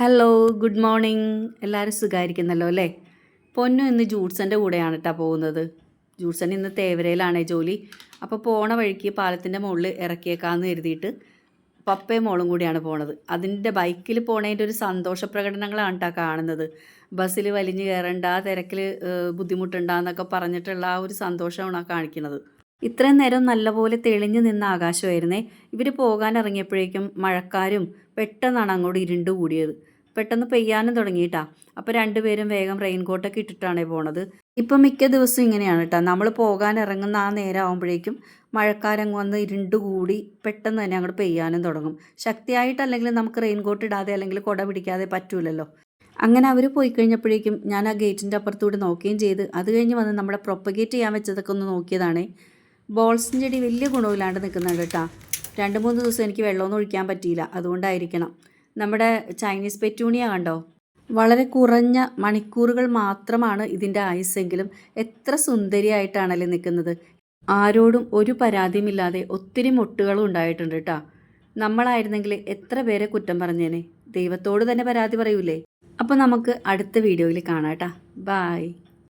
Hello good morning എല്ലാവരും സുഖമായിരിക്കുന്നല്ലോ അല്ലേ? പൊന്നു ഇന്ന് ജൂഡ്സന്റെ കൂടെയാണ് കേട്ടോ പോകുന്നത്. ജൂഡ്സൻ ഇന്ന് തേവരയിലാണേ ജോലി. അപ്പോൾ പോണ വഴിക്ക് പാലത്തിന്റെ മുകളിൽ ഇറക്കിയേക്കാന്ന് കരുതിയിട്ട് പപ്പയും മോളും കൂടിയാണ് പോണത്. അതിന്റെ ബൈക്കിൽ പോണതിന്റെ ഒരു സന്തോഷ പ്രകടനങ്ങളാണ് കേട്ടോ കാണുന്നത്. ബസ്സിൽ വലിഞ്ഞു കയറണ്ട തിരക്കിൽ ബുദ്ധിമുട്ടുണ്ടെന്നൊക്കെ പറഞ്ഞിട്ടുള്ള ആ ഒരു സന്തോഷമാണ് കാണിക്കുന്നത്. ഇത്രയും നേരം നല്ലപോലെ തെളിഞ്ഞു നിന്ന ആകാശമായിരുന്നേ. ഇവർ പോകാൻ ഇറങ്ങിയപ്പോഴേക്കും മഴക്കാരും പെട്ടെന്നാണ് അങ്ങോട്ട് ഇരുണ്ട് കൂടിയത്. പെട്ടെന്ന് പെയ്യാനും തുടങ്ങിയിട്ടാ. അപ്പോൾ രണ്ടുപേരും വേഗം റെയിൻകോട്ടൊക്കെ ഇട്ടിട്ടാണ് പോണത്. ഇപ്പം മിക്ക ദിവസവും ഇങ്ങനെയാണ് കേട്ടോ നമ്മൾ പോകാൻ ഇറങ്ങുന്ന ആ നേരം ആകുമ്പോഴേക്കും മഴക്കാരങ്ങ് വന്ന് ഇരുണ്ടുകൂടി പെട്ടെന്ന് തന്നെ അങ്ങോട്ട് പെയ്യാനും തുടങ്ങും. ശക്തിയായിട്ടല്ലെങ്കിൽ നമുക്ക് റെയിൻകോട്ട് ഇടാതെ അല്ലെങ്കിൽ കുട പിടിക്കാതെ പറ്റൂലല്ലോ. അങ്ങനെ അവർ പോയി കഴിഞ്ഞപ്പോഴേക്കും ഞാൻ ആ ഗേറ്റിന്റെ അപ്പുറത്തൂടെ നോക്കുകയും ചെയ്ത്. അത് കഴിഞ്ഞ് വന്ന് നമ്മളെ പ്രൊപ്പഗേറ്റ് ചെയ്യാൻ വെച്ചതൊക്കെ ഒന്ന് നോക്കിയതാണേ. ബോൾസിൻ ചെടി വലിയ ഗുണമില്ലാണ്ട് നിൽക്കുന്നുണ്ട് കേട്ടോ രണ്ട് മൂന്ന് ദിവസം എനിക്ക് വെള്ളമൊന്നും ഒഴിക്കാൻ പറ്റിയില്ല. അതുകൊണ്ടായിരിക്കണം. നമ്മുടെ ചൈനീസ് പെറ്റൂണിയ കണ്ടോ? വളരെ കുറഞ്ഞ മണിക്കൂറുകൾ മാത്രമാണ് ഇതിന്റെ ആയുസ്സെങ്കിലും എത്ര സുന്ദരിയായിട്ടാണല്ലേ നിൽക്കുന്നത്. ആരോടും ഒരു പരാതിയുമില്ലാതെ ഒത്തിരി മുട്ടുകളും ഉണ്ടായിട്ടുണ്ട് കേട്ടോ. നമ്മളായിരുന്നെങ്കിൽ എത്ര പേരെ കുറ്റം പറഞ്ഞേനെ? ദൈവത്തോട് തന്നെ പരാതി പറയൂലേ? അപ്പോൾ നമുക്ക് അടുത്ത വീഡിയോയിൽ കാണാം കേട്ടോ. ബായ്